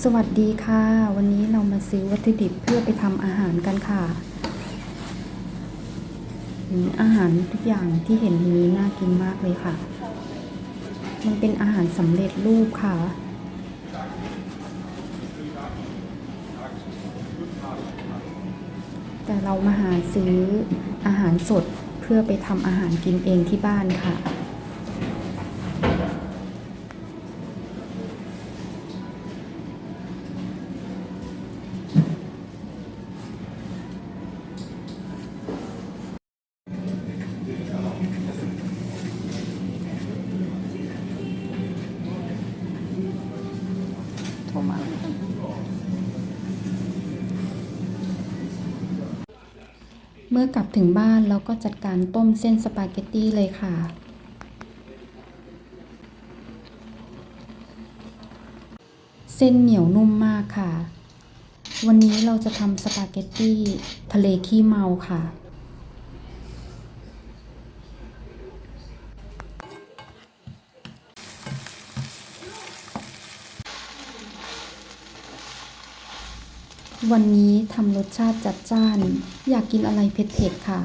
สวัสดีค่ะ วันนี้เรามาซื้อวัตถุดิบเพื่อไปทำอาหารกันค่ะ อาหารทุกอย่างที่เห็นในนี้น่ากินมากเลยค่ะ มันเป็นอาหารสำเร็จรูปค่ะ แต่เรามาหาซื้ออาหารสดเพื่อไปทำอาหารกินเองที่บ้านค่ะ มาเมื่อกลับถึงบ้านเราก็จัดการต้มเส้นสปาเกตตี้เลยค่ะเส้นเหนียวนุ่มมากค่ะ วันนี้เราจะทำสปาเกตตี้ทะเลขี้เมาค่ะ วันนี้ทำรสชาติจัดจ้าน อยากกินอะไรเผ็ดๆค่ะ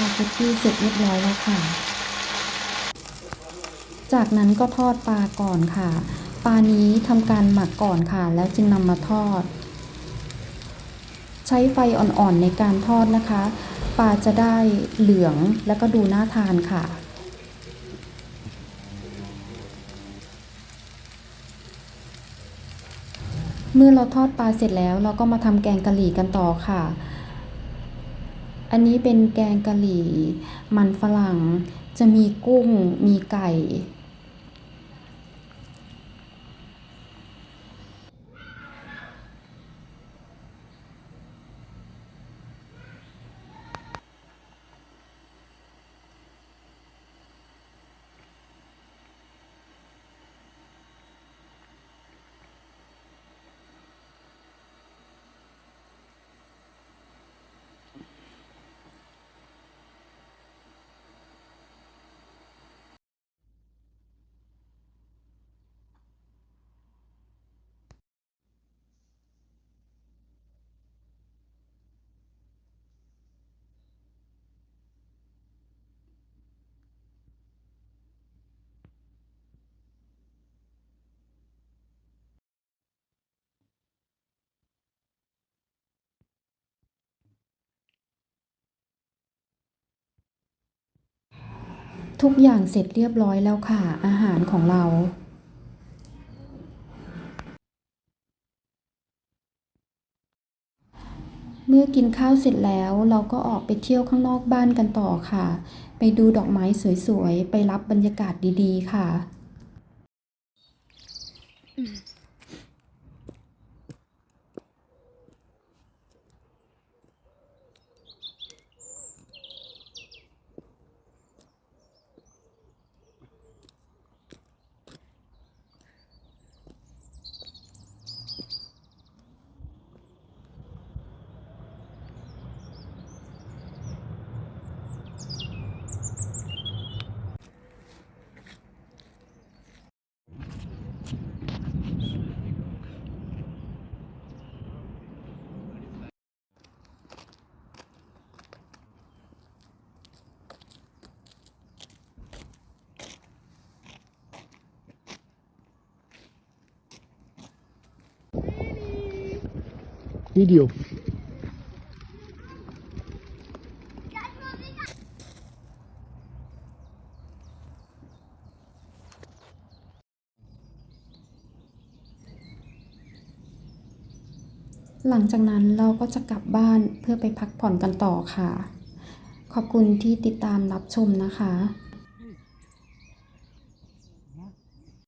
ปาเกตตี้เสร็จเรียบร้อยแล้วค่ะ จากนั้นก็ทอดปลาก่อนค่ะ ปลานี้ทำการหมักก่อนค่ะ แล้วจึงนำมาทอด ใช้ไฟอ่อนๆในการทอดนะคะ ปลาจะได้เหลืองแล้วก็ดูน่าทานค่ะเมื่อเราทอดปลาเสร็จแล้วเราก็มาทำแกงกะหรี่กันต่อค่ะ อันนี้เป็นแกงกะหรี่ มันฝรั่ง จะมีกุ้ง มีไก่ ทุกอย่างเสร็จเรียบร้อยแล้วค่ะ อาหารของเราเมื่อกินข้าวเสร็จแล้วเราก็ออกไปเที่ยวข้างนอกบ้านกันต่อค่ะ ไปดูดอกไม้สวยๆ ไปรับบรรยากาศดีๆ ค่ะ Video. Hãy subscribe cho kênh Ghiền Mì Gõ Để không bỏ lỡ หลังจากนั้นเราก็จะกลับบ้านเพื่อไปพักผ่อนกันต่อค่ะ ขอบคุณที่ติดตามรับชมนะคะ